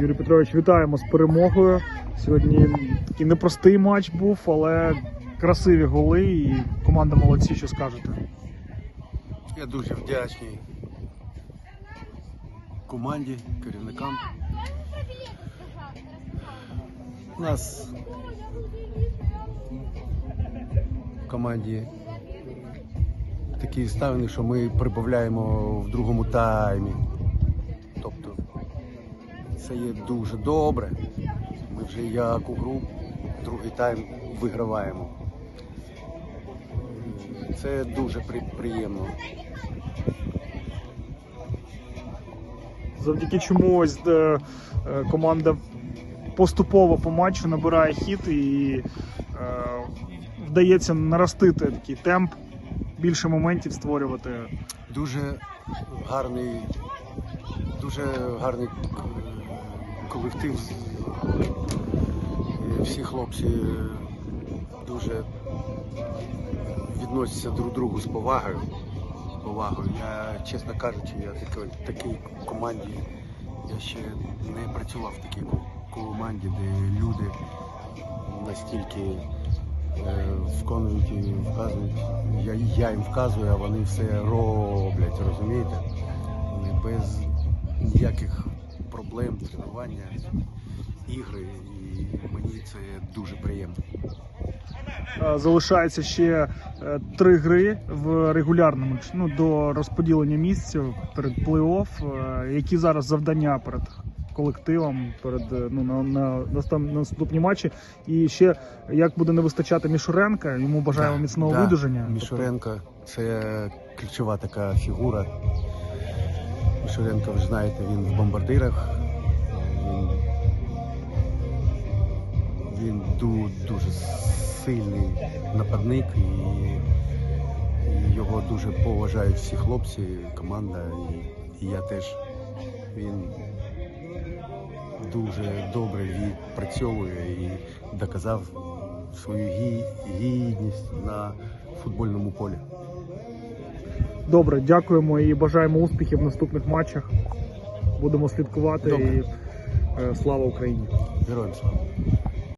Юрій Петрович, вітаємо з перемогою. Сьогодні такий непростий матч був, але красиві голи і команда молодці, що скажете. Я дуже вдячний команді, керівникам. У нас в команді такі ставини, що ми прибавляємо в другому таймі. Це є дуже добре. Ми вже як у гру другий тайм виграваємо. Це дуже приємно. Завдяки чому ось е, команда поступово по матчу набирає хід і е, вдається наростити такий темп, більше моментів створювати. Дуже гарний, дуже гарний колектив. Е, Всі хлопці е, дуже відносяться друг другу з повагою. Повагою. Я, чесно кажучи, я такий, такій команді я ще не працював в такій команді, де люди настільки е, виконують і вказують. Я, я їм вказую, а вони все роблять, розумієте? Без ніяких проблем, тренування, ігри. І мені це дуже приємно. Залишається ще е, три гри в регулярному ну, до розподілення місць перед плей-офф. Е, Які зараз завдання перед колективом, перед е, ну, на, на, на наступні матчі? І ще як буде не вистачати Мішуренка, йому бажаємо Да, міцного да. видуження. Мішуренко це ключова така фігура. Мішуренко, ви знаєте, він в бомбардирах. Він, він дуже сильний нападник і його дуже поважають всі хлопці, команда, і, і я теж. Він дуже добре відпрацьовує і доказав свою гідність на футбольному полі. Добре, дякуємо і бажаємо успіхів в наступних матчах. Будемо слідкувати Добре. і е, слава Україні! Героям слава!